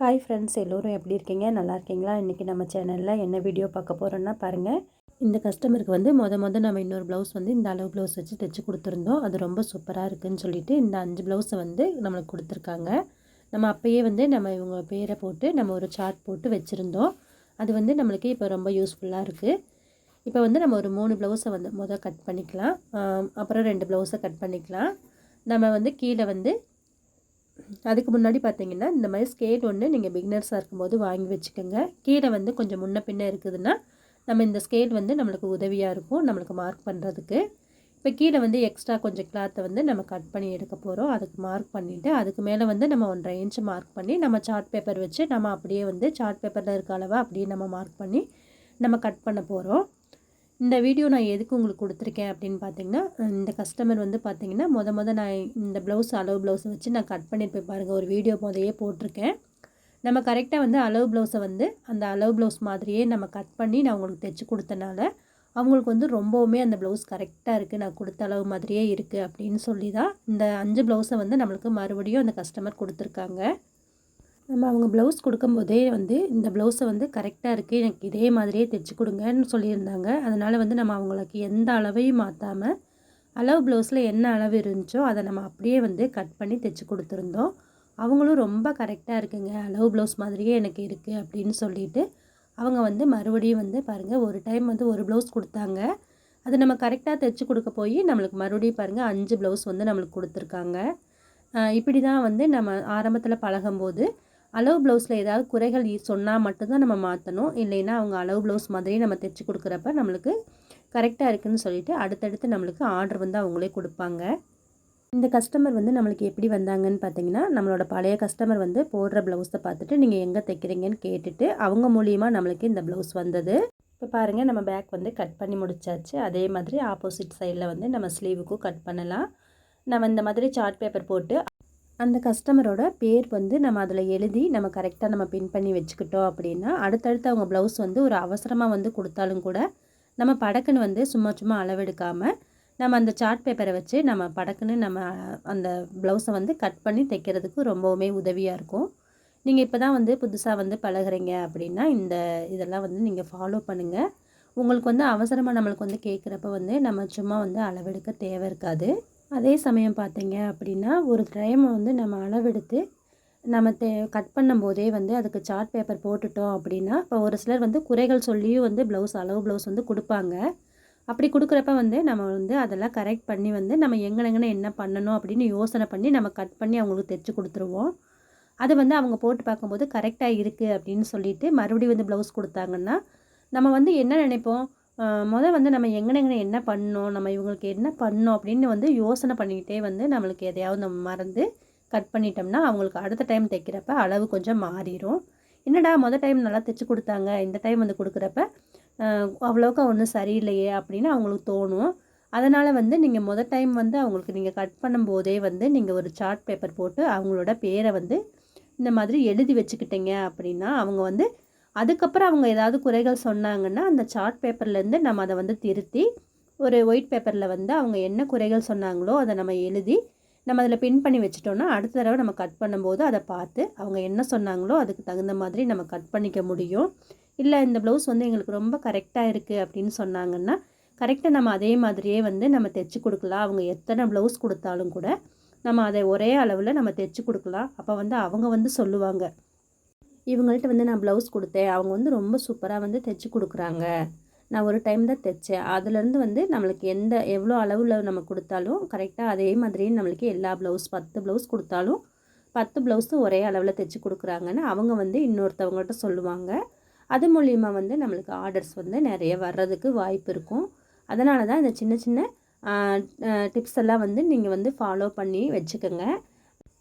Hi friends எல்லோரும் எப்படி இருக்கீங்க? நல்லா இருக்கீங்களா? இன்றைக்கி நம்ம சேனலில் என்ன வீடியோ பார்க்க போகிறோன்னா பாருங்கள் இந்த கஸ்டமருக்கு வந்து மொத மொதல் நம்ம இன்னொரு ப்ளவுஸ் வந்து இந்த அளவு ப்ளவுஸ் வச்சு தைச்சி கொடுத்துருந்தோம். அது ரொம்ப சூப்பராக இருக்குதுன்னு சொல்லிட்டு இந்த அஞ்சு ப்ளவுஸை வந்து நம்மளுக்கு கொடுத்துருக்காங்க. நம்ம அப்போயே வந்து நம்ம இவங்க பேரை போட்டு நம்ம ஒரு சார்ட் போட்டு வச்சுருந்தோம். அது வந்து நம்மளுக்கு இப்போ ரொம்ப யூஸ்ஃபுல்லாக இருக்குது இப்போ வந்து நம்ம ஒரு மூணு ப்ளவுஸை வந்து மொதல் கட் பண்ணிக்கலாம். அப்புறம் ரெண்டு ப்ளவுஸை கட் பண்ணிக்கலாம். நம்ம வந்து கீழே வந்து அதுக்கு முன்னாடி பார்த்தீங்கன்னா இந்த மாதிரி ஸ்கேட் ஒன்று நீங்கள் பிகினர்ஸாக இருக்கும்போது வாங்கி வச்சுக்கோங்க. கீழே வந்து கொஞ்சம் முன்ன பின்ன இருக்குதுன்னா நம்ம இந்த ஸ்கேல் வந்து நம்மளுக்கு உதவியாக இருக்கும் நம்மளுக்கு மார்க் பண்ணுறதுக்கு இப்போ கீழே வந்து எக்ஸ்ட்ரா கொஞ்சம் கிளாத்தை வந்து நம்ம கட் பண்ணி எடுக்க போகிறோம் அதுக்கு மார்க் பண்ணிவிட்டு அதுக்கு மேலே வந்து நம்ம ஒன்றரை இன்ச்சு மார்க் பண்ணி நம்ம சார்ட் பேப்பர் வச்சு நம்ம அப்படியே வந்து சார்ட் பேப்பரில் இருக்க அளவாக அப்படியே நம்ம மார்க் பண்ணி நம்ம கட் பண்ண போகிறோம் இந்த வீடியோ நான் எதுக்கு உங்களுக்கு கொடுத்துருக்கேன் அப்படின்னு பார்த்தீங்கன்னா இந்த கஸ்டமர் வந்து பார்த்தீங்கன்னா மொதல் மொதல் நான் இந்த ப்ளவுஸ் அளவு ப்ளவுஸை வச்சு நான் கட் பண்ணியிருப்பேன் பாருங்கள் ஒரு வீடியோ போதையே போட்டிருக்கேன். நம்ம கரெக்டாக வந்து அளவு ப்ளவுஸை வந்து அந்த அளவு ப்ளவுஸ் மாதிரியே நம்ம கட் பண்ணி நான் உங்களுக்கு தைச்சி கொடுத்தனால அவங்களுக்கு வந்து ரொம்பவுமே அந்த ப்ளவுஸ் கரெக்டாக இருக்குது நான் கொடுத்த அளவு மாதிரியே இருக்குது அப்படின்னு சொல்லி தான் இந்த அஞ்சு ப்ளவுஸை வந்து நம்மளுக்கு மறுபடியும் அந்த கஸ்டமர் கொடுத்துருக்காங்க. நம்ம அவங்க ப்ளவுஸ் கொடுக்கும்போதே வந்து இந்த ப்ளவுஸை வந்து கரெக்டாக இருக்குது எனக்கு இதே மாதிரியே தைச்சி கொடுங்கன்னு சொல்லியிருந்தாங்க. அதனால் வந்து நம்ம அவங்களுக்கு எந்த அளவையும் மாற்றாமல் அளவு ப்ளவுஸில் என்ன அளவு இருந்துச்சோ அதை நம்ம அப்படியே வந்து கட் பண்ணி தைச்சி கொடுத்துருந்தோம். அவங்களும் ரொம்ப கரெக்டாக இருக்குங்க. அளவு ப்ளவுஸ் மாதிரியே எனக்கு இருக்குது அப்படின்னு சொல்லிட்டு அவங்க வந்து மறுபடியும் வந்து பாருங்கள் ஒரு டைம் வந்து ஒரு ப்ளவுஸ் கொடுத்தாங்க. அது நம்ம கரெக்டாக தைச்சி கொடுக்க போய் நம்மளுக்கு மறுபடியும் பாருங்கள் அஞ்சு ப்ளவுஸ் வந்து நம்மளுக்கு கொடுத்துருக்காங்க. இப்படி தான் வந்து நம்ம ஆரம்பத்தில் பழகும்போது அளவு ப்ளவுஸில் ஏதாவது குறைகள் சொன்னால் மட்டும்தான் நம்ம மாற்றணும் இல்லைன்னா அவங்க அளவு ப்ளவுஸ் மாதிரியே நம்ம தைச்சி கொடுக்குறப்ப நம்மளுக்கு கரெக்டாக இருக்குன்னு சொல்லிட்டு அடுத்தடுத்து நம்மளுக்கு ஆர்டர் வந்து அவங்களே கொடுப்பாங்க. இந்த கஸ்டமர் வந்து நம்மளுக்கு எப்படி வந்தாங்கன்னு பார்த்தீங்கன்னா நம்மளோட பழைய கஸ்டமர் வந்து போடுற ப்ளவுஸை பார்த்துட்டு நீங்கள் எங்கே தைக்கிறீங்கன்னு கேட்டுட்டு அவங்க மூலியமாக நம்மளுக்கு இந்த ப்ளவுஸ் வந்தது. இப்போ பாருங்கள் நம்ம பேக் வந்து கட் பண்ணி முடிச்சாச்சு. அதே மாதிரி ஆப்போசிட் சைடில் வந்து நம்ம ஸ்லீவுக்கும் கட் பண்ணலாம். நம்ம இந்த மாதிரி சார்ட் பேப்பர் போட்டு அந்த கஸ்டமரோட பேர் வந்து நம்ம அதில் எழுதி நம்ம கரெக்டாக நம்ம பின் பண்ணி வச்சுக்கிட்டோம் அப்படின்னா அடுத்தடுத்து அவங்க ப்ளவுஸ் வந்து ஒரு அவசரமாக வந்து கொடுத்தாலும் கூட நம்ம படக்குன்னு வந்து சும்மா சும்மா அளவெடுக்காமல் நம்ம அந்த சார்ட் பேப்பரை வச்சு நம்ம படக்குன்னு நம்ம அந்த ப்ளவுஸை வந்து கட் பண்ணி தைக்கிறதுக்கு ரொம்பவுமே உதவியாக இருக்கும். நீங்கள் இப்போ தான் வந்து புதுசாக வந்து பழகுறீங்க அப்படின்னா இந்த இதெல்லாம் வந்து நீங்கள் ஃபாலோ பண்ணுங்கள் உங்களுக்கு வந்து அவசரமாக நம்மளுக்கு வந்து கேட்குறப்ப வந்து நம்ம சும்மா வந்து அளவெடுக்க தேவை இருக்காது. அதே சமயம் பார்த்தீங்க அப்படின்னா ஒரு டைமை வந்து நம்ம அளவெடுத்து நம்ம தே கட் பண்ணும்போதே வந்து அதுக்கு சார்ட் பேப்பர் போட்டுட்டோம் அப்படின்னா இப்போ ஒரு சிலர் வந்து குறைகள் சொல்லியும் வந்து ப்ளவுஸ் அளவு ப்ளவுஸ் வந்து கொடுப்பாங்க. அப்படி கொடுக்குறப்ப வந்து நம்ம வந்து அதெல்லாம் கரெக்ட் பண்ணி வந்து நம்ம எங்கனெங்கன என்ன பண்ணணும் அப்படின்னு யோசனை பண்ணி நம்ம கட் பண்ணி அவங்களுக்கு தைச்சி கொடுத்துருவோம். அது வந்து அவங்க போட்டு பார்க்கும்போது கரெக்டாக இருக்குது அப்படின்னு சொல்லிட்டு மறுபடியும் வந்து ப்ளவுஸ் கொடுத்தாங்கன்னா நம்ம வந்து என்ன நினைப்போம்? முதல் வந்து நம்ம எங்கனெங்கன என்ன பண்ணோம் நம்ம இவங்களுக்கு என்ன பண்ணோம் அப்படின்னு வந்து யோசனை பண்ணிக்கிட்டே வந்து நம்மளுக்கு எதையாவது நம்ம மறந்து கட் பண்ணிட்டோம்னா அவங்களுக்கு அடுத்த டைம் தைக்கிறப்ப அளவு கொஞ்சம் மாறிடும் என்னடா மொதல் டைம் நல்லா தைச்சி கொடுத்தாங்க இந்த டைம் வந்து கொடுக்குறப்ப அவ்வளோக்கு அவ்வளோக்கா ஒன்றும் சரியில்லையே அப்படின்னு அவங்களுக்கு தோணும். அதனால் வந்து நீங்கள் மொதல் டைம் வந்து அவங்களுக்கு நீங்கள் கட் பண்ணும்போதே வந்து நீங்கள் ஒரு சார்ட் பேப்பர் போட்டு அவங்களோட பேரை வந்து இந்த மாதிரி எழுதி வச்சுக்கிட்டீங்க அப்படின்னா அவங்க வந்து அதுக்கப்புறம் அவங்க ஏதாவது குறைகள் சொன்னாங்கன்னா அந்த சார்ட் பேப்பர்லேருந்து நம்ம அதை வந்து திருத்தி ஒரு ஒயிட் பேப்பரில் வந்து அவங்க என்ன குறைகள் சொன்னாங்களோ அதை நம்ம எழுதி நம்ம அதில் பின் பண்ணி வச்சிட்டோம்னா அடுத்த தடவை நம்ம கட் பண்ணும்போது அதை பார்த்து அவங்க என்ன சொன்னாங்களோ அதுக்கு தகுந்த மாதிரி நம்ம கட் பண்ணிக்க முடியும். இல்லை இந்த ப்ளவுஸ் வந்து எங்களுக்கு ரொம்ப கரெக்டாக இருக்குது அப்படின்னு சொன்னாங்கன்னா கரெக்டாக நம்ம அதே மாதிரியே வந்து நம்ம தைச்சி கொடுக்கலாம். அவங்க எத்தனை ப்ளவுஸ் கொடுத்தாலும் கூட நம்ம அதை ஒரே அளவில் நம்ம தைச்சி கொடுக்கலாம். அப்போ வந்து அவங்க வந்து சொல்லுவாங்க. இவங்கள்ட்ட வந்து நான் ப்ளவுஸ் கொடுத்தேன். அவங்க வந்து ரொம்ப சூப்பராக வந்து தைச்சி கொடுக்குறாங்க. நான் ஒரு டைம் தான் தைச்சேன். அதுலேருந்து வந்து நம்மளுக்கு எந்த எவ்வளோ அளவில் நம்ம கொடுத்தாலும் கரெக்டாக அதே மாதிரி நம்மளுக்கு எல்லா ப்ளவுஸ் பத்து ப்ளவுஸ் கொடுத்தாலும் பத்து ப்ளவுஸும் ஒரே அளவில் தைச்சி கொடுக்குறாங்கன்னு அவங்க வந்து இன்னொருத்தவங்கள்ட்ட சொல்லுவாங்க. அது மூலிமா வந்து நம்மளுக்கு ஆர்டர்ஸ் வந்து நிறைய வர்றதுக்கு வாய்ப்பு இருக்கும். அதனால தான் இந்த சின்ன சின்ன டிப்ஸ் எல்லாம் வந்து நீங்கள் வந்து ஃபாலோ பண்ணி வச்சுக்கோங்க.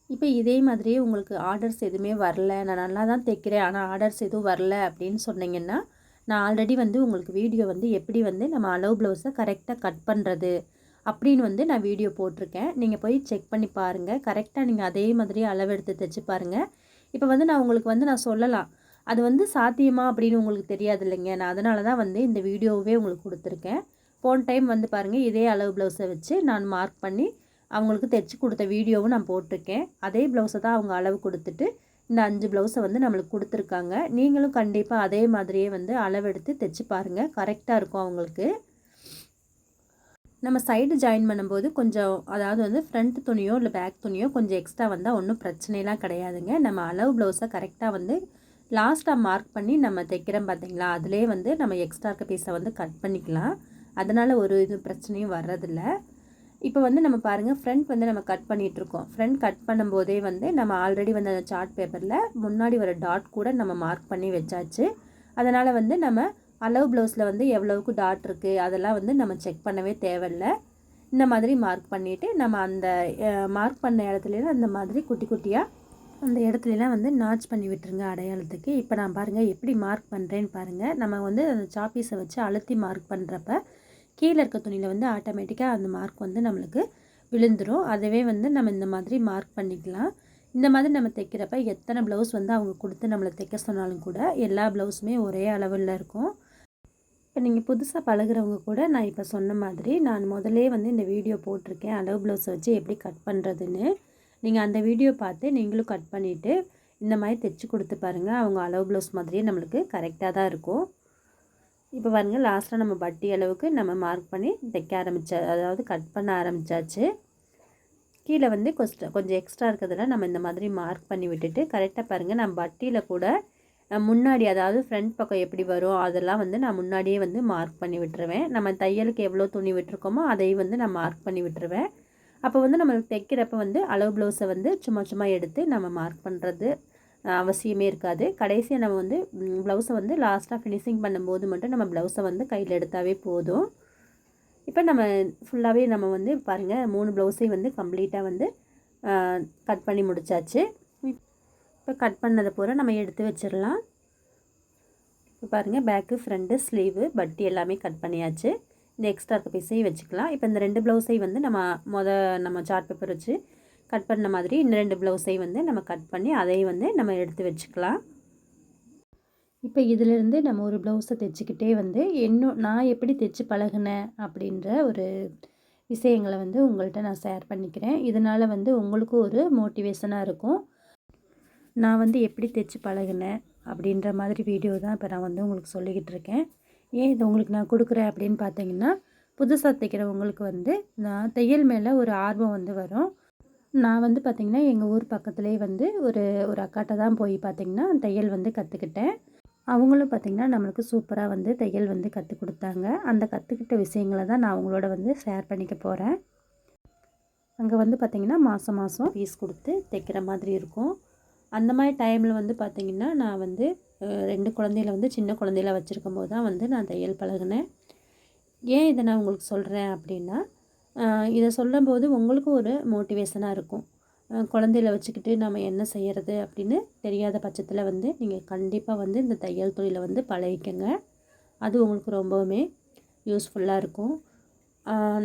இப்போ இதே மாதிரியே உங்களுக்கு ஆர்டர்ஸ் எதுவுமே வரல. நான் நல்லா தான் தைக்கிறேன். ஆனால் ஆர்டர்ஸ் எதுவும் வரல அப்படின்னு சொன்னீங்கன்னா நான் ஆல்ரெடி வந்து உங்களுக்கு வீடியோ வந்து எப்படி வந்து நம்ம அளவு ப்ளவுஸை கரெக்டாக கட் பண்ணுறது அப்படின்னு வந்து நான் வீடியோ போட்டிருக்கேன். நீங்கள் போய் செக் பண்ணி பாருங்கள் கரெக்டாக நீங்கள் அதே மாதிரி அளவெடுத்து தைச்சு பாருங்கள் இப்போ வந்து நான் உங்களுக்கு வந்து நான் சொல்லலாம். அது வந்து சாத்தியமா அப்படின்னு உங்களுக்கு தெரியாது இல்லைங்க. நான் அதனால தான் வந்து இந்த வீடியோவே உங்களுக்கு கொடுத்துருக்கேன். போன டைம் வந்து பாருங்கள் இதே அளவு ப்ளவுஸை வச்சு நான் மார்க் பண்ணி அவங்களுக்கு தைச்சி கொடுத்த வீடியோவும் நான் போட்டிருக்கேன். அதே ப்ளவுஸை தான் அவங்க அளவு கொடுத்துட்டு இந்த அஞ்சு ப்ளவுஸை வந்து நம்மளுக்கு கொடுத்துருக்காங்க. நீங்களும் கண்டிப்பாக அதே மாதிரியே வந்து அளவெடுத்து தைச்சி பாருங்கள் கரெக்டாக இருக்கும் அவங்களுக்கு. நம்ம சைடு ஜாயின் பண்ணும்போது கொஞ்சம் அதாவது வந்து ஃப்ரண்ட் துணியோ இல்லை பேக் துணியோ கொஞ்சம் எக்ஸ்ட்ரா வந்தால் ஒன்றும் பிரச்சனைலாம் கிடையாதுங்க. நம்ம அளவு ப்ளவுஸை கரெக்டாக வந்து லாஸ்ட்டாக மார்க் பண்ணி நம்ம தைக்கிறோம் பார்த்தீங்களா அதிலே வந்து நம்ம எக்ஸ்ட்ரா இருக்க பீஸை வந்து கட் பண்ணிக்கலாம். அதனால் ஒரு இது பிரச்சனையும் வர்றதில்ல. இப்போ வந்து நம்ம பாருங்கள் ஃப்ரண்ட் வந்து நம்ம கட் பண்ணிகிட்ருக்கோம் ஃப்ரண்ட் கட் பண்ணும்போதே வந்து நம்ம ஆல்ரெடி வந்து அந்த சார்ட் பேப்பரில் முன்னாடி வர டாட் கூட நம்ம மார்க் பண்ணி வச்சாச்சு. அதனால் வந்து நம்ம அளவு ப்ளவுஸில் வந்து எவ்வளவுக்கு டாட் இருக்குது அதெல்லாம் வந்து நம்ம செக் பண்ணவே தேவையில்ல. இந்த மாதிரி மார்க் பண்ணிவிட்டு நம்ம அந்த மார்க் பண்ண இடத்துலலாம் அந்த மாதிரி குட்டி குட்டியாக அந்த இடத்துலலாம் வந்து நாச் பண்ணி விட்டுருங்க அடையாளத்துக்கு. இப்போ நான் பாருங்கள் எப்படி மார்க் பண்ணுறேன்னு பாருங்கள் நம்ம வந்து அந்த சாப்பீஸை வச்சு அழுத்தி மார்க் பண்ணுறப்ப கீழே இருக்க துணியில் வந்து ஆட்டோமேட்டிக்காக அந்த மார்க் வந்து நம்மளுக்கு விழுந்துடும் அதுவே வந்து நம்ம இந்த மாதிரி மார்க் பண்ணிக்கலாம். இந்த மாதிரி நம்ம தைக்கிறப்ப எத்தனை ப்ளவுஸ் வந்து அவங்க கொடுத்து நம்மளை தைக்க சொன்னாலும் கூட எல்லா ப்ளவுஸுமே ஒரே அளவில் இருக்கும். இப்போ நீங்கள் புதுசாக பழகிறவங்க கூட நான் இப்போ சொன்ன மாதிரி நான் முதலே வந்து இந்த வீடியோ போட்டிருக்கேன். அளவு ப்ளவுஸை வச்சு எப்படி கட் பண்ணுறதுன்னு நீங்கள் அந்த வீடியோ பார்த்து நீங்களும் கட் பண்ணிவிட்டு இந்த மாதிரி தைச்சி கொடுத்து பாருங்கள் அவங்க அளவு ப்ளவுஸ் மாதிரியே நம்மளுக்கு கரெக்டாக தான் இருக்கும். இப்போ பாருங்கள் லாஸ்ட்டாக நம்ம பட்டி அளவுக்கு நம்ம மார்க் பண்ணி தைக்க ஆரம்பித்தா அதாவது கட் பண்ண ஆரம்பித்தாச்சு கீழே வந்து கொஞ்சம் கொஞ்சம் எக்ஸ்ட்ரா இருக்கிறதுல நம்ம இந்த மாதிரி மார்க் பண்ணி விட்டுட்டு கரெக்டாக பாருங்கள் நம்ம பட்டியில் கூட முன்னாடி அதாவது ஃப்ரண்ட் பக்கம் எப்படி வரும் அதெல்லாம் வந்து நான் முன்னாடியே வந்து மார்க் பண்ணி விட்டுருவேன். நம்ம தையலுக்கு எவ்வளோ துணி விட்டுருக்கோமோ அதையும் வந்து நான் மார்க் பண்ணி விட்டுருவேன். அப்போ வந்து நம்மளுக்கு தைக்கிறப்ப வந்து அளவு ப்ளவுஸை வந்து சும்மா சும்மா எடுத்து நம்ம மார்க் பண்ணுறது அவசியமே இருக்காது. கடைசியாக நம்ம வந்து ப்ளவுஸை வந்து லாஸ்ட்டாக ஃபினிஷிங் பண்ணும்போது மட்டும் நம்ம ப்ளவுஸை வந்து கையில் எடுத்தாவே போதும். இப்போ நம்ம ஃபுல்லாகவே நம்ம வந்து பாருங்கள் மூணு ப்ளவுஸையும் வந்து கம்ப்ளீட்டாக வந்து கட் பண்ணி முடித்தாச்சு இப்போ கட் பண்ணதை பூரா நம்ம எடுத்து வச்சிடலாம். இப்போ பாருங்கள் பேக்கு ஃப்ரண்ட்டு ஸ்லீவு பட்டி எல்லாமே கட் பண்ணியாச்சு. இந்த எக்ஸ்ட்ரா இருக்க பீஸையும் வச்சுக்கலாம். இப்போ இந்த ரெண்டு ப்ளவுஸையும் வந்து நம்ம மொதல் நம்ம சார்ட் பேப்பர் வச்சு கட் பண்ண மாதிரி இன்னும் ரெண்டு ப்ளவுஸையும் வந்து நம்ம கட் பண்ணி அதையும் வந்து நம்ம எடுத்து வச்சுக்கலாம். இப்போ இதிலிருந்து நம்ம ஒரு ப்ளவுஸை தைச்சிக்கிட்டே வந்து இன்னும் நான் எப்படி தைச்சி பழகினேன் அப்படின்ற ஒரு விஷயங்களை வந்து உங்கள்கிட்ட நான் ஷேர் பண்ணிக்கிறேன். இதனால் வந்து உங்களுக்கும் ஒரு மோட்டிவேஷனாக இருக்கும். நான் வந்து எப்படி தைச்சி பழகினேன் அப்படின்ற மாதிரி வீடியோ தான் இப்போ நான் வந்து உங்களுக்கு சொல்லிக்கிட்டு இருக்கேன். ஏன் இது உங்களுக்கு நான் கொடுக்குறேன் அப்படின்னு பார்த்தீங்கன்னா புதுசாக தைக்கிறவங்களுக்கு வந்து நான் தையல் மேலே ஒரு ஆர்வம் வந்து வரும். நான் வந்து பார்த்திங்கன்னா எங்கள் ஊர் பக்கத்துலேயே வந்து ஒரு ஒரு அக்காட்ட தான் போய் பார்த்திங்கன்னா தையல் வந்து கற்றுக்கிட்டேன் அவங்களும் பார்த்திங்கன்னா நம்மளுக்கு சூப்பராக வந்து தையல் வந்து கற்றுக் கொடுத்தாங்க. அந்த கற்றுக்கிட்ட விஷயங்களை தான் நான் அவங்களோட வந்து ஷேர் பண்ணிக்க போகிறேன் அங்கே வந்து பார்த்திங்கன்னா மாதம் மாதம் ஃபீஸ் கொடுத்து தைக்கிற மாதிரி இருக்கும். அந்த மாதிரி டைமில் வந்து பார்த்திங்கன்னா நான் வந்து ரெண்டு குழந்தையில வந்து சின்ன குழந்தையில வச்சுருக்கும் போது தான் வந்து நான் தையல் பழகினேன். ஏன் இதை நான் உங்களுக்கு சொல்கிறேன் அப்படின்னா இதை சொல்லும்போது உங்களுக்கும் ஒரு மோட்டிவேஷனாக இருக்கும். குழந்தையில வச்சுக்கிட்டு நம்ம என்ன செய்கிறது அப்படின்னு தெரியாத பட்சத்தில் வந்து நீங்கள் கண்டிப்பாக வந்து இந்த தையல் தொழிலை வந்து பழகிக்கங்க. அது உங்களுக்கு ரொம்பவுமே யூஸ்ஃபுல்லாக இருக்கும்.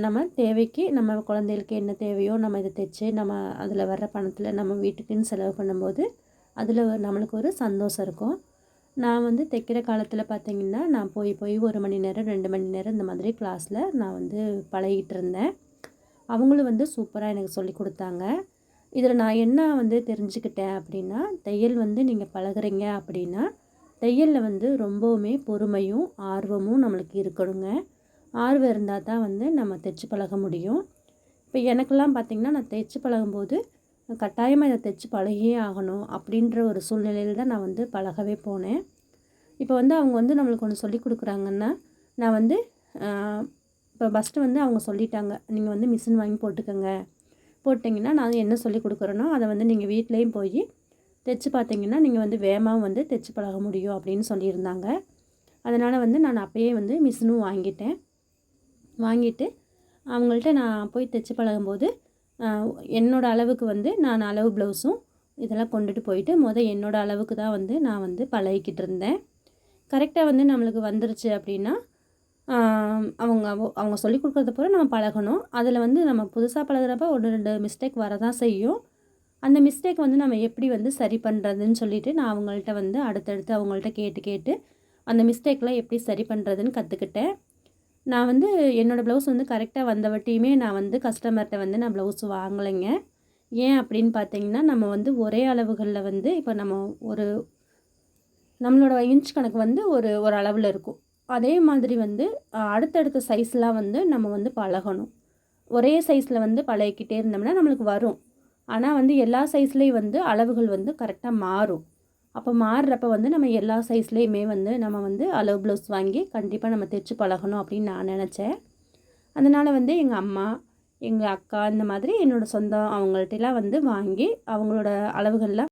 நம்ம தேவைக்கு நம்ம குழந்தைகளுக்கு என்ன தேவையோ நம்ம இதை தைச்சு நம்ம அதில் வர்ற பணத்தில் நம்ம வீட்டுக்குன்னு செலவு பண்ணும்போது அதில் நம்மளுக்கு ஒரு சந்தோஷம் இருக்கும். நான் வந்து தைக்கிற காலத்தில் பார்த்திங்கன்னா நான் போய் போய் ஒரு மணி நேரம் ரெண்டு மணி நேரம் இந்த மாதிரி கிளாஸில் நான் வந்து பழகிட்டு இருந்தேன். அவங்களும் வந்து சூப்பராக எனக்கு சொல்லி கொடுத்தாங்க. இதில் நான் என்ன வந்து தெரிஞ்சுக்கிட்டேன் அப்படின்னா தையல் வந்து நீங்கள் பழகுறீங்க அப்படின்னா தையலில் வந்து ரொம்பவுமே பொறுமையும் ஆர்வமும் நம்மளுக்கு இருக்கணுங்க. ஆர்வம் இருந்தால் தான் வந்து நம்ம தைச்சு பழக முடியும். இப்போ எனக்கெல்லாம் பார்த்திங்கன்னா நான் தைச்சு பழகும்போது கட்டாயமாக இதை தைச்சு பழகியே ஆகணும் அப்படின்ற ஒரு சூழ்நிலையில் தான் நான் வந்து பழகவே போனேன். இப்போ வந்து அவங்க வந்து நம்மளுக்கு ஒன்று சொல்லி கொடுக்குறாங்கன்னா நான் வந்து இப்போ ஃபஸ்ட்டு வந்து அவங்க சொல்லிட்டாங்க. நீங்கள் வந்து மிஷின் வாங்கி போட்டுக்கோங்க. போட்டிங்கன்னா நான் என்ன சொல்லி கொடுக்குறேனோ அதை வந்து நீங்கள் வீட்லேயும் போய் தைச்சு பார்த்தீங்கன்னா நீங்கள் வந்து வேகமாக வந்து தைச்சு பழக முடியும் அப்படின்னு சொல்லியிருந்தாங்க. அதனால் வந்து நான் அப்போயே வந்து மிஷினும் வாங்கிட்டேன். வாங்கிட்டு அவங்கள்ட்ட நான் போய் தைச்சு பழகும்போது என்னோடய அளவுக்கு வந்து நான் அளவு ப்ளவுஸும் இதெல்லாம் கொண்டுட்டு போயிட்டு மொதல் என்னோடய அளவுக்கு தான் வந்து நான் வந்து பழகிக்கிட்டு இருந்தேன். கரெக்டாக வந்து நம்மளுக்கு வந்துருச்சு அப்படின்னா அவங்க அவங்க சொல்லிக் கொடுக்குறத போல நம்ம பழகணும். அதில் வந்து நம்ம புதுசாக பழகிறப்ப ஒன்று ரெண்டு மிஸ்டேக் வரதான் செய்யும். அந்த மிஸ்டேக் வந்து நம்ம எப்படி வந்து சரி பண்ணுறதுன்னு சொல்லிவிட்டு நான் அவங்கள்ட்ட வந்து அடுத்தடுத்து அவங்கள்ட்ட கேட்டு கேட்டு அந்த மிஸ்டேக்லாம் எப்படி சரி பண்ணுறதுன்னு கற்றுக்கிட்டேன் நான் வந்து என்னோடய ப்ளவுஸ் வந்து கரெக்டாக வந்த வட்டியுமே நான் வந்து கஸ்டமர்கிட்ட வந்து நான் ப்ளவுஸ் வாங்கலைங்க. ஏன் அப்படின்னு பார்த்தீங்கன்னா நம்ம வந்து ஒரே அளவுகளில் வந்து இப்போ நம்ம ஒரு நம்மளோட இன்ச் கணக்கு வந்து ஒரு ஒரு அளவில் இருக்கும். அதே மாதிரி வந்து அடுத்தடுத்த சைஸ்லாம் வந்து நம்ம வந்து பழகணும். ஒரே சைஸில் வந்து பழகிக்கிட்டே இருந்தோம்னா நம்மளுக்கு வரும். ஆனால் வந்து எல்லா சைஸ்லேயும் வந்து அளவுகள் வந்து கரெக்டாக மாறும். அப்போ மாறுறப்ப வந்து நம்ம எல்லா சைஸ்லேயுமே வந்து நம்ம வந்து அளவு ப்ளவுஸ் வாங்கி கண்டிப்பாக நம்ம தைச்சு பழகணும் அப்படின்னு நான் நினச்சேன். அதனால் வந்து எங்கள் அம்மா எங்கள் அக்கா இந்த மாதிரி என்னோடய சொந்தம் அவங்கள்ட்டலாம் வந்து வாங்கி அவங்களோட அளவுகள்லாம்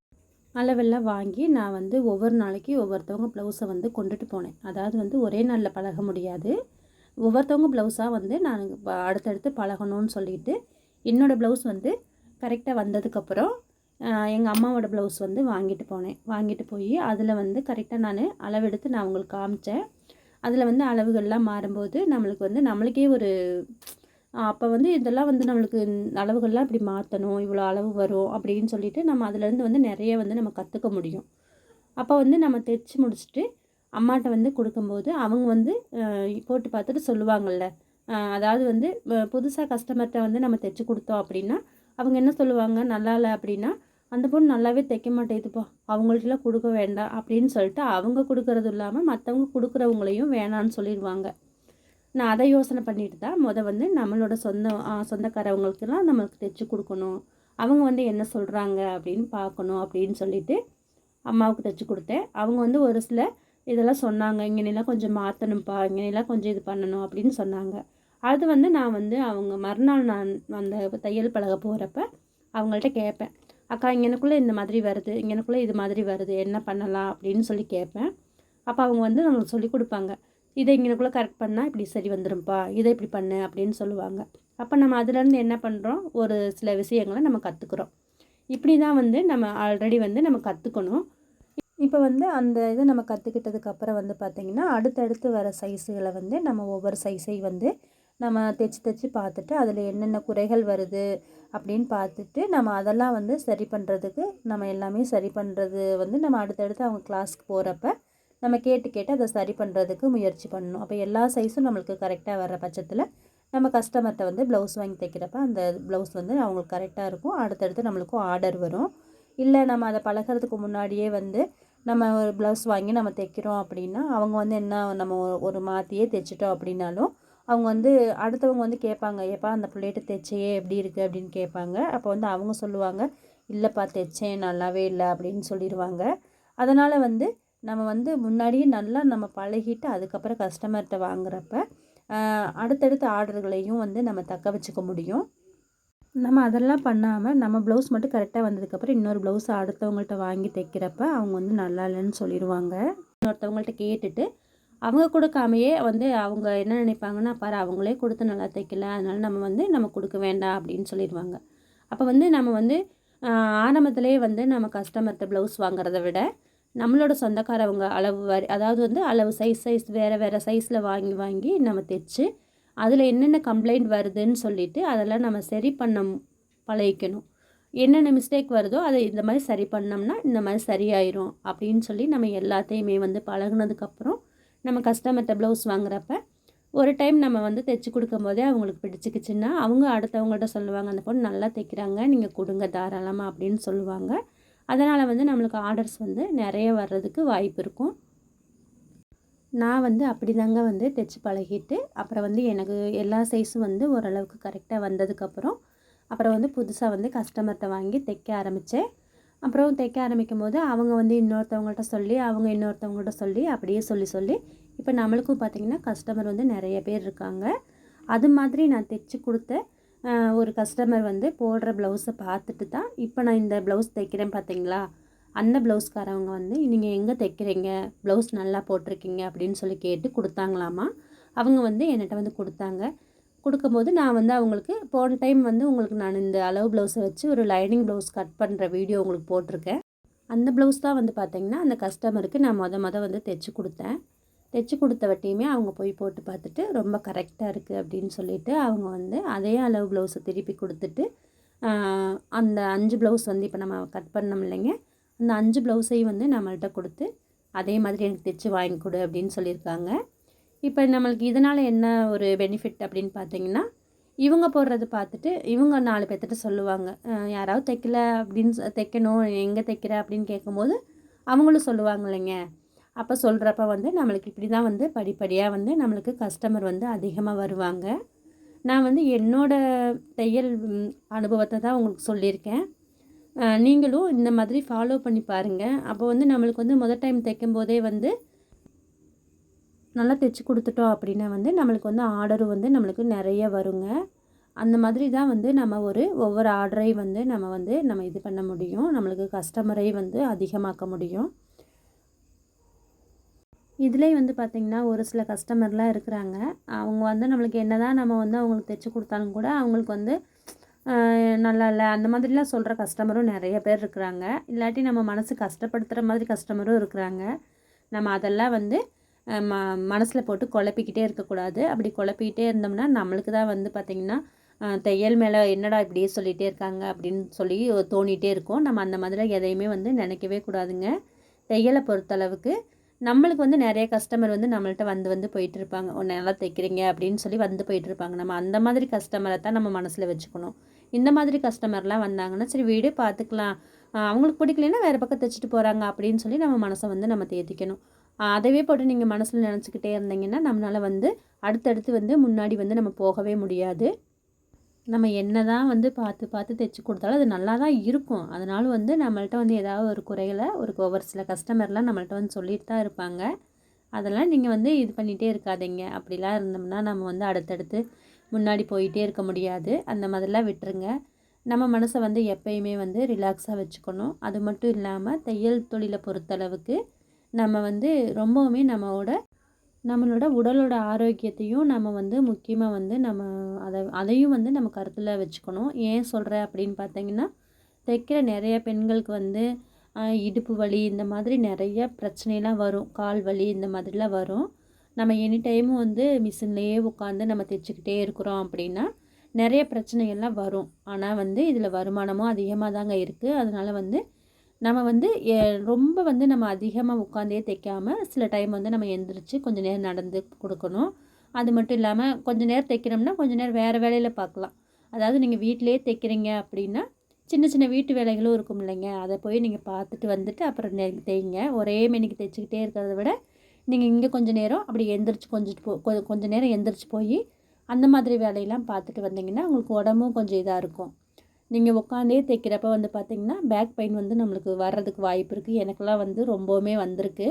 அளவெல்லாம் வாங்கி நான் வந்து ஒவ்வொரு நாளைக்கு ஒவ்வொருத்தவங்க ப்ளவுஸை வந்து கொண்டுட்டு போனேன். அதாவது வந்து ஒரே நாளில் பழக முடியாது. ஒவ்வொருத்தவங்க ப்ளவுஸாக வந்து நான் அடுத்தடுத்து பழகணும்னு சொல்லிட்டு என்னோடய ப்ளவுஸ் வந்து கரெக்டாக வந்ததுக்கப்புறம் எங்கள் அம்மாவோட ப்ளவுஸ் வந்து வாங்கிட்டு போனேன். வாங்கிட்டு போய் அதில் வந்து கரெக்டாக நான் அளவெடுத்து நான் அவங்களுக்கு காமிச்சேன். அதில் வந்து அளவுகள்லாம் மாறும்போது நம்மளுக்கு வந்து நம்மளுக்கே ஒரு அப்போ வந்து இதெல்லாம் வந்து நம்மளுக்கு அளவுகள்லாம் இப்படி மாற்றணும் இவ்வளோ அளவு வரும் அப்படின்னு சொல்லிட்டு நம்ம அதுலேருந்து வந்து நிறைய வந்து நம்ம கற்றுக்க முடியும். அப்போ வந்து நம்ம தைச்சி முடிச்சுட்டு அம்மாட்ட வந்து கொடுக்கும்போது அவங்க வந்து போட்டு பார்த்துட்டு சொல்லுவாங்கள்ல அதாவது வந்து புதுசாக கஸ்டமர்கிட்ட வந்து நம்ம தைச்சி கொடுத்தோம் அப்படின்னா அவங்க என்ன சொல்லுவாங்க? நல்லா இல்லை அப்படின்னா அந்த பொண்ணு நல்லாவே தைக்க மாட்டேதுப்பா அவங்கள்ட்டலாம் கொடுக்க வேண்டாம் அப்படின்னு சொல்லிட்டு அவங்க கொடுக்கறது இல்லாமல் மற்றவங்க கொடுக்குறவங்களையும் வேணான்னு சொல்லிடுவாங்க. நான் அதை யோசனை பண்ணிட்டு தான் முத வந்து நம்மளோட சொந்த சொந்தக்காரவங்களுக்கெல்லாம் நம்மளுக்கு தைச்சி கொடுக்கணும். அவங்க வந்து என்ன சொல்கிறாங்க அப்படின்னு பார்க்கணும் அப்படின்னு சொல்லிட்டு அம்மாவுக்கு தைச்சி கொடுத்தேன். அவங்க வந்து ஒரு சில இதெல்லாம் சொன்னாங்க. இங்கനെல்லாம் கொஞ்சம் மாற்றணும்ப்பா இங்கനെல்லாம் கொஞ்சம் இது பண்ணணும் அப்படின்னு சொன்னாங்க. அது வந்து நான் வந்து அவங்க மறுநாள் நான் அந்த தையல் பழக போகிறப்ப அவங்கள்ட்ட கேட்பேன். அக்கா இங்கனக்குள்ளே இந்த மாதிரி வருது இங்கனக்குள்ளே இது மாதிரி வருது என்ன பண்ணலாம்? அப்படின்னு சொல்லி கேட்பேன். அப்போ அவங்க வந்து நம்மளுக்கு சொல்லி கொடுப்பாங்க. இதை இங்கனக்குள்ளே கரெக்ட் பண்ணால் இப்படி சரி வந்துடும்ப்பா இதை இப்படி பண்ணு அப்படின்னு சொல்லுவாங்க. அப்போ நம்ம அதுலேருந்து என்ன பண்ணுறோம் ஒரு சில விஷயங்களை நம்ம கற்றுக்குறோம் இப்படி தான் வந்து நம்ம ஆல்ரெடி வந்து நம்ம கற்றுக்கணும் இப்போ வந்து அந்த இதை நம்ம கற்றுக்கிட்டதுக்கப்புறம் வந்து பார்த்திங்கன்னா அடுத்தடுத்து வர சைஸுகளை வந்து நம்ம ஒவ்வொரு சைஸை வந்து நம்ம தைச்சி தைச்சி பார்த்துட்டு அதில் என்னென்ன குறைகள் வருது அப்படின்னு பார்த்துட்டு நம்ம அதெல்லாம் வந்து சரி பண்ணுறதுக்கு நம்ம எல்லாமே சரி பண்ணுறது வந்து நம்ம அடுத்தடுத்து அவங்க கிளாஸ்க்கு போகிறப்ப நம்ம கேட்டு கேட்டு அதை சரி பண்ணுறதுக்கு முயற்சி பண்ணணும். அப்போ எல்லா சைஸும் நம்மளுக்கு கரெக்டாக வர்ற பட்சத்தில் நம்ம கஸ்டமர்கிட்ட வந்து ப்ளவுஸ் வாங்கி தைக்கிறப்ப அந்த ப்ளவுஸ் வந்து அவங்களுக்கு கரெக்டாக இருக்கும். அடுத்தடுத்து நம்மளுக்கும் ஆர்டர் வரும். இல்லை நம்ம அதை பழகுறதுக்கு முன்னாடியே வந்து நம்ம ஒரு ப்ளவுஸ் வாங்கி நம்ம தைக்கிறோம் அப்படின்னா அவங்க வந்து என்ன நம்ம ஒரு மாற்றியே தைச்சிட்டோம் அப்படின்னாலும் அவங்க வந்து அடுத்தவங்க வந்து கேட்பாங்க ஏப்பா அந்த பிள்ளைகிட்ட தைச்சையே எப்படி இருக்குது அப்படின்னு கேட்பாங்க. அப்போ வந்து அவங்க சொல்லுவாங்க இல்லைப்பா தைச்சேன் நல்லாவே இல்லை அப்படின்னு சொல்லிடுவாங்க அதனால் வந்து நம்ம வந்து முன்னாடியே நல்லா நம்ம பழகிட்டு அதுக்கப்புறம் கஸ்டமர்கிட்ட வாங்குறப்ப அடுத்தடுத்த ஆர்டர்களையும் வந்து நம்ம தக்க வச்சுக்க முடியும். நம்ம அதெல்லாம் பண்ணாமல் நம்ம ப்ளவுஸ் மட்டும் கரெக்டாக வந்ததுக்கப்புறம் இன்னொரு ப்ளவுஸை அடுத்தவங்கள்ட்ட வாங்கி தைக்கிறப்ப அவங்க வந்து நல்லா இல்லைன்னு சொல்லிடுவாங்க. இன்னொருத்தவங்கள்ட்ட கேட்டுட்டு அவங்க கொடுக்காமையே வந்து அவங்க என்ன நினைப்பாங்கன்னா பாரு அவங்களே கொடுத்து நல்லா தைக்கல அதனால் நம்ம வந்து நம்ம கொடுக்க வேண்டாம் அப்படின்னு சொல்லிடுவாங்க. அப்போ வந்து நம்ம வந்து ஆரம்பத்திலே வந்து நம்ம கஸ்டமர்கிட்ட ப்ளவுஸ் வாங்குறத விட நம்மளோட சொந்தக்காரவங்க அளவு வரி அதாவது வந்து அளவு சைஸ் சைஸ் வேறு வேறு சைஸில் வாங்கி வாங்கி நம்ம தைச்சு அதில் என்னென்ன கம்ப்ளைண்ட் வருதுன்னு சொல்லிட்டு அதெல்லாம் நம்ம சரி பண்ண பழகிக்கணும். என்னென்ன மிஸ்டேக் வருதோ அதை இந்த மாதிரி சரி பண்ணோம்னா இந்த மாதிரி சரியாயிரும் அப்படின்னு சொல்லி நம்ம எல்லாத்தையுமே வந்து பழகுனதுக்கப்புறம் நம்ம கஸ்டமர்கிட்ட ப்ளவுஸ் வாங்குறப்ப ஒரு டைம் நம்ம வந்து தைச்சி கொடுக்கும்போதே அவங்களுக்கு பிடிச்சிக்கிச்சுன்னா அவங்க அடுத்தவங்கள்ட்ட சொல்லுவாங்க அந்த பொண்ணு நல்லா தைக்கிறாங்க நீங்கள் கொடுங்க தாராளமாக அப்படின்னு சொல்லுவாங்க. அதனால் வந்து நம்மளுக்கு ஆர்டர்ஸ் வந்து நிறைய வர்றதுக்கு வாய்ப்பு இருக்கும். நான் வந்து அப்படி தாங்க வந்து தைச்சி பழகிட்டு அப்புறம் வந்து எனக்கு எல்லா சைஸும் வந்து ஓரளவுக்கு கரெக்டாக வந்ததுக்கப்புறம் அப்புறம் வந்து புதுசாக வந்து கஸ்டமர்கிட்ட வாங்கி தைக்க ஆரம்பித்தேன் அப்புறம் தைக்க ஆரம்பிக்கும் போது அவங்க வந்து இன்னொருத்தவங்கள்ட்ட சொல்லி அவங்க இன்னொருத்தவங்கள்ட்ட சொல்லி அப்படியே சொல்லி சொல்லி இப்போ நம்மளுக்கும் பார்த்திங்கன்னா கஸ்டமர் வந்து நிறைய பேர் இருக்காங்க. அது மாதிரி நான் தைச்சி கொடுத்த ஒரு கஸ்டமர் வந்து போடுற ப்ளவுஸை பார்த்துட்டு தான் இப்போ நான் இந்த ப்ளவுஸ் தைக்கிறேன் பார்த்தீங்களா? அந்த ப்ளவுஸ்காரவங்க வந்து நீங்கள் எங்கே தைக்கிறீங்க? ப்ளவுஸ் நல்லா போட்டிருக்கீங்க? அப்படின்னு சொல்லி கேட்டு கொடுத்தாங்களாமா? அவங்க வந்து என்கிட்ட வந்து கொடுத்தாங்க. கொடுக்கும்போது நான் வந்து அவங்களுக்கு போன டைம் வந்து உங்களுக்கு நான் இந்த அளவு ப்ளவுஸை வச்சு ஒரு லைனிங் ப்ளவுஸ் கட் பண்ணுற வீடியோ உங்களுக்கு போட்டிருக்கேன். அந்த ப்ளவுஸ் தான் வந்து பார்த்திங்கன்னா அந்த கஸ்டமருக்கு நான் மொத மொதல் வந்து தைச்சி கொடுத்தேன். தைச்சி கொடுத்தவட்டையுமே அவங்க போய் போட்டு பார்த்துட்டு ரொம்ப கரெக்டாக இருக்குது அப்படின்னு சொல்லிட்டு அவங்க வந்து அதே அளவு ப்ளவுஸை திருப்பி கொடுத்துட்டு அந்த அஞ்சு ப்ளவுஸ் வந்து இப்போ நம்ம கட் பண்ணோம் இல்லைங்க. அந்த அஞ்சு ப்ளவுஸையும் வந்து நம்மள்கிட்ட கொடுத்து அதே மாதிரி எனக்கு தைச்சி வாங்கி கொடு அப்படின்னு சொல்லியிருக்காங்க. இப்போ நம்மளுக்கு இதனால் என்ன ஒரு பெனிஃபிட் அப்படின்னு பார்த்தீங்கன்னா இவங்க போடுறது பார்த்துட்டு இவங்க நாலு பேர்த்திட்ட சொல்லுவாங்க. யாராவது தைக்கல அப்படின்னு சொ- தைக்கணும் எங்கே தைக்கிற அப்படின்னு கேட்கும்போது அவங்களும் சொல்லுவாங்க இல்லைங்க. அப்போ சொல்கிறப்ப வந்து நம்மளுக்கு இப்படி தான் வந்து படிப்படியாக வந்து நம்மளுக்கு கஸ்டமர் வந்து அதிகமாக வருவாங்க. நான் வந்து என்னோட தையல் அனுபவத்தை தான் உங்களுக்கு சொல்லியிருக்கேன். நீங்களும் இந்த மாதிரி ஃபாலோ பண்ணி பாருங்கள் அப்போ வந்து நம்மளுக்கு வந்து முதல் டைம் தைக்கும் போதே வந்து நல்லா தைச்சி கொடுத்துட்டோம் அப்படின்னா வந்து நம்மளுக்கு வந்து ஆர்டரும் வந்து நம்மளுக்கு நிறைய வருங்க. அந்த மாதிரி தான் வந்து நம்ம ஒரு ஒவ்வொரு ஆர்டரையும் வந்து நம்ம வந்து நம்ம இது பண்ண முடியும். நம்மளுக்கு கஸ்டமரை வந்து அதிகமாக்க முடியும். இதிலே வந்து பார்த்திங்கன்னா ஒரு சில கஸ்டமர்லாம் இருக்கிறாங்க. அவங்க வந்து நம்மளுக்கு என்ன தான் நம்ம வந்து அவங்களுக்கு தைச்சி கொடுத்தாலும் கூட அவங்களுக்கு வந்து நல்லா இல்லை. அந்த மாதிரிலாம் சொல்கிற கஸ்டமரும் நிறைய பேர் இருக்கிறாங்க. இல்லாட்டி நம்ம மனசு கஷ்டப்படுத்துகிற மாதிரி கஸ்டமரும் இருக்கிறாங்க. நம்ம அதெல்லாம் வந்து ம மனசில் போட்டு குழப்பிக்கிட்டே இருக்கக்கூடாது. அப்படி குழப்பிக்கிட்டே இருந்தோம்னா நம்மளுக்கு தான் வந்து பார்த்திங்கன்னா தையல் மேலே என்னடா இப்படியே சொல்லிகிட்டே இருக்காங்க அப்படின்னு சொல்லி தோணிகிட்டே இருக்கும். நம்ம அந்த மாதிரி எதையுமே வந்து நினைக்கவே கூடாதுங்க. தையலை பொறுத்தளவுக்கு நம்மளுக்கு வந்து நிறைய கஸ்டமர் வந்து நம்மள்ட்ட வந்து வந்து போயிட்டு இருப்பாங்க ஒன்று நல்லா தைக்கிறீங்க அப்படின்னு சொல்லி வந்து போயிட்டு இருப்பாங்க நம்ம அந்த மாதிரி கஸ்டமரை தான் நம்ம மனசில் வச்சுக்கணும். இந்த மாதிரி கஸ்டமர்லாம் வந்தாங்கன்னா சரி வீடு பார்த்துக்கலாம் அவங்களுக்கு பிடிக்கலன்னா வேறு பக்கம் தைச்சிட்டு போகிறாங்க அப்படின்னு சொல்லி நம்ம மனசை வந்து நம்ம தேத்திக்கணும். அதவே போட்டு நீங்கள் மனசில் நினச்சிக்கிட்டே இருந்தீங்கன்னா நம்மளால் வந்து அடுத்தடுத்து வந்து முன்னாடி வந்து நம்ம போகவே முடியாது. நம்ம என்ன தான் வந்து பார்த்து பார்த்து தைச்சி கொடுத்தாலும் அது நல்லா தான் இருக்கும். அதனால வந்து நம்மள்ட்ட வந்து ஏதாவது ஒரு குறைகளை ஒரு ஒவ்வொரு சில கஸ்டமர்லாம் நம்மள்ட்ட வந்து சொல்லிட்டு தான் இருப்பாங்க. அதெல்லாம் நீங்கள் வந்து இது பண்ணிகிட்டே இருக்காதீங்க. அப்படிலாம் இருந்தோம்னா நம்ம வந்து அடுத்தடுத்து முன்னாடி போயிட்டே இருக்க முடியாது. அந்த மாதிரிலாம் விட்டுருங்க. நம்ம மனசை வந்து எப்பயுமே வந்து ரிலாக்ஸாக வச்சுக்கணும். அது மட்டும் இல்லாமல் தையல் தொழிலை பொறுத்தளவுக்கு நம்ம வந்து ரொம்பவுமே நம்மளோட நம்மளோட உடலோட ஆரோக்கியத்தையும் நம்ம வந்து முக்கியமாக வந்து நம்ம அதை அதையும் வந்து நம்ம கருத்தில் வச்சுக்கணும். ஏன் சொல்கிறேன் அப்படின்னு பார்த்தீங்கன்னா தைக்கிற நிறைய பெண்களுக்கு வந்து இடுப்பு வலி இந்த மாதிரி நிறைய பிரச்சனைலாம் வரும். கால் வலி இந்த மாதிரிலாம் வரும். நம்ம எனி டைமும் வந்து மிஷின்லேயே உட்காந்து நம்ம தைச்சிக்கிட்டே இருக்கிறோம் அப்படின்னா நிறைய பிரச்சனைகள்லாம் வரும். ஆனால் வந்து இதில் வருமானமும் அதிகமாக தாங்க இருக்குது அதனால் வந்து நம்ம வந்து ரொம்ப வந்து நம்ம அதிகமாக உட்காந்தே தைக்காமல் சில டைம் வந்து நம்ம எந்திரிச்சு கொஞ்சம் நேரம் நடந்து கொடுக்கணும். அது மட்டும் இல்லாமல் கொஞ்சம் நேரம் தைக்கிறோம்னா கொஞ்ச நேரம் வேறு வேலையில் பார்க்கலாம். அதாவது நீங்கள் வீட்டிலேயே தைக்கிறீங்க அப்படின்னா சின்ன சின்ன வீட்டு வேலைகளும் இருக்கும் இல்லைங்க. அதை போய் நீங்கள் பார்த்துட்டு வந்துட்டு அப்புறம் நெ- தைங்க. ஒரே மெனிக்கு தைச்சிக்கிட்டே இருக்கிறத விட நீங்கள் இங்கே கொஞ்சம் நேரம் அப்படி எந்திரிச்சு கொஞ்சம் போ கொஞ்ச நேரம் எந்திரிச்சு போய் அந்த மாதிரி வேலையெல்லாம் பார்த்துட்டு வந்தீங்கன்னா உங்களுக்கு உடம்பும் கொஞ்சம் இதாக இருக்கும். நீங்கள் உட்காந்தே தைக்கிறப்ப வந்து பார்த்திங்கன்னா பேக் பெயின் வந்து நம்மளுக்கு வர்றதுக்கு வாய்ப்பு இருக்குது எனக்கெல்லாம் வந்து ரொம்பவுமே வந்திருக்கு.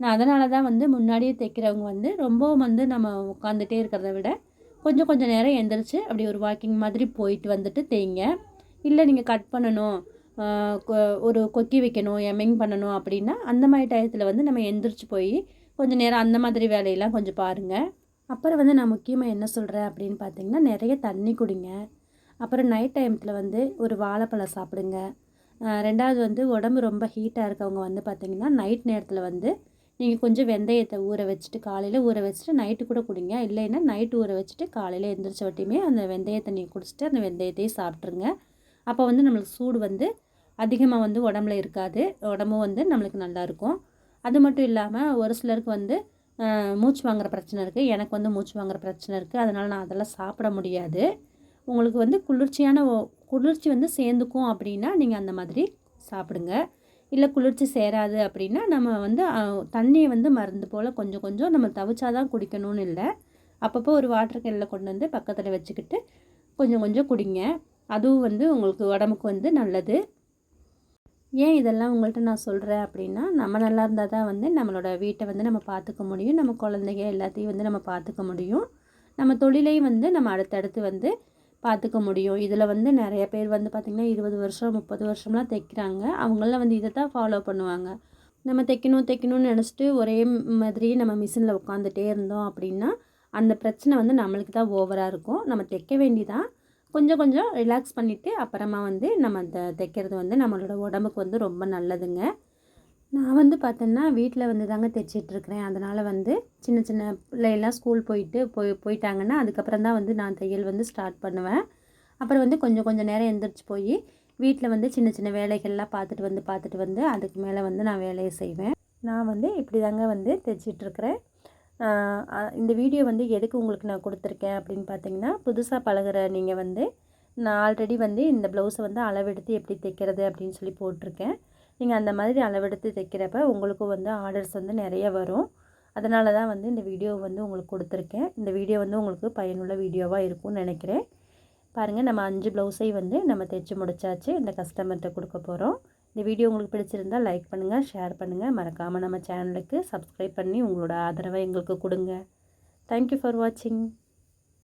நான் அதனால தான் வந்து முன்னாடியே தைக்கிறவங்க வந்து ரொம்பவும் வந்து நம்ம உட்காந்துட்டே இருக்கிறத விட கொஞ்சம் கொஞ்சம் நேரம் எந்திரிச்சு அப்படி ஒரு வாக்கிங் மாதிரி போயிட்டு வந்துட்டு தேய்ங்க. இல்லை நீங்கள் கட் பண்ணணும் கொ- ஒரு கொக்கி வைக்கணும் எம்மிங் பண்ணணும் அப்படின்னா அந்த மாதிரி டயத்தில் வந்து நம்ம எந்திரிச்சு போய் கொஞ்சம் நேரம் அந்த மாதிரி வேலையெல்லாம் கொஞ்சம் பாருங்கள் அப்புறம் வந்து நான் முக்கியமாக என்ன சொல்கிறேன் அப்படின்னு பார்த்தீங்கன்னா நிறைய தண்ணி குடிங்க. அப்புறம் நைட் டைமத்தில் வந்து ஒரு வாழைப்பழம் சாப்பிடுங்க. ரெண்டாவது வந்து உடம்பு ரொம்ப ஹீட்டாக இருக்கவங்க வந்து பார்த்திங்கன்னா நைட் நேரத்தில் வந்து நீங்கள் கொஞ்சம் வெந்தயத்தை ஊற வச்சுட்டு காலையில் ஊற வச்சுட்டு நைட்டு கூட குடிங்க. இல்லைன்னா நைட்டு ஊற வச்சுட்டு காலையில் எந்திரிச்ச வட்டியுமே அந்த வெந்தயத்தை நீங்கள் குடிச்சிட்டு அந்த வெந்தயத்தையும் சாப்பிட்ருங்க அப்போ வந்து நம்மளுக்கு சூடு வந்து அதிகமாக வந்து உடம்புல இருக்காது. உடம்பும் வந்து நம்மளுக்கு நல்லாயிருக்கும் அது மட்டும் இல்லாமல் ஒரு சிலருக்கு வந்து மூச்சு வாங்குற பிரச்சனை இருக்குது எனக்கு வந்து மூச்சு வாங்குற பிரச்சனை இருக்குது அதனால் நான் அதெல்லாம் சாப்பிட முடியாது. உங்களுக்கு வந்து குளிர்ச்சியான குளிர்ச்சி வந்து சேர்ந்துக்கும் அப்படின்னா நீங்கள் அந்த மாதிரி சாப்பிடுங்க. இல்லை குளிர்ச்சி சேராது அப்படின்னா நம்ம வந்து தண்ணியை வந்து மருந்து போல் கொஞ்சம் கொஞ்சம் நம்ம தவிச்சாதான் குடிக்கணும்னு இல்லை. அப்பப்போ ஒரு வாட்டர் கேனில் கொண்டு வந்து பக்கத்தில் வச்சுக்கிட்டு கொஞ்சம் கொஞ்சம் குடிங்க. அதுவும் வந்து உங்களுக்கு உடம்புக்கு வந்து நல்லது. ஏன் இதெல்லாம் உங்கள்கிட்ட நான் சொல்கிறேன் அப்படின்னா நம்ம நல்லா இருந்தால் தான் வந்து நம்மளோட வீட்டை வந்து நம்ம பார்த்துக்க முடியும். நம்ம குழந்தைங்க எல்லாத்தையும் வந்து நம்ம பார்த்துக்க முடியும். நம்ம தொழிலையும் வந்து நம்ம அடுத்தடுத்து வந்து பார்த்துக்க முடியும். இதில் வந்து நிறைய பேர் வந்து பார்த்திங்கன்னா இருபது வருஷம் முப்பது வருஷம்லாம் தைக்கிறாங்க. அவங்களாம் வந்து இதை தான் ஃபாலோ பண்ணுவாங்க. நம்ம தைக்கணும் தைக்கணும்னு நினச்சிட்டு ஒரே மாதிரி நம்ம மிஷினில் உட்காந்துட்டே இருந்தோம் அப்படின்னா அந்த பிரச்சனை வந்து நம்மளுக்கு தான் ஓவராக இருக்கும். நம்ம தைக்க வேண்டிதான். கொஞ்சம் கொஞ்சம் ரிலாக்ஸ் பண்ணிவிட்டு அப்புறமா வந்து நம்ம அந்த தைக்கிறது வந்து நம்மளோட உடம்புக்கு வந்து ரொம்ப நல்லதுங்க. நான் வந்து பார்த்தேன்னா வீட்டில் வந்து தாங்க தைச்சிட்ருக்கிறேன். அதனால் வந்து சின்ன சின்ன பிள்ளையெல்லாம் ஸ்கூல் போயிட்டு போய் போயிட்டாங்கன்னா அதுக்கப்புறம் தான் வந்து நான் தையல் வந்து ஸ்டார்ட் பண்ணுவேன். அப்புறம் வந்து கொஞ்சம் கொஞ்சம் நேரம் எந்திரிச்சு போய் வீட்டில் வந்து சின்ன சின்ன வேலைகள்லாம் பார்த்துட்டு வந்து பார்த்துட்டு வந்து அதுக்கு மேலே வந்து நான் வேலையை செய்வேன். நான் வந்து இப்படி தாங்க வந்து தைச்சிட்ருக்கிறேன். இந்த வீடியோ வந்து எதுக்கு உங்களுக்கு நான் கொடுத்துருக்கேன் அப்படின்னு பார்த்தீங்கன்னா புதுசாக பழகுற நீங்கள் வந்து நான் ஆல்ரெடி வந்து இந்த ப்ளவுஸை வந்து அளவெடுத்து எப்படி தைக்கிறது அப்படின்னு சொல்லி போட்டிருக்கேன். நீங்கள் அந்த மாதிரி அளவெடுத்து தைக்கிறப்ப உங்களுக்கும் வந்து ஆர்டர்ஸ் வந்து நிறைய வரும். அதனால தான் வந்து இந்த வீடியோ வந்து உங்களுக்கு கொடுத்துருக்கேன். இந்த வீடியோ வந்து உங்களுக்கு பயனுள்ள வீடியோவாக இருக்கும்னு நினைக்கிறேன். பாருங்கள் நம்ம அஞ்சு ப்ளவுஸை வந்து நம்ம தைச்சி முடிச்சாச்சு. இந்த கஸ்டமர்கிட்ட கொடுக்க போகிறோம் இந்த வீடியோ உங்களுக்கு பிடிச்சிருந்தால் லைக் பண்ணுங்கள் ஷேர் பண்ணுங்கள் மறக்காமல் நம்ம சேனலுக்கு சப்ஸ்கிரைப் பண்ணி உங்களோட ஆதரவை எங்களுக்கு கொடுங்க. தேங்க்யூ ஃபார் வாட்சிங்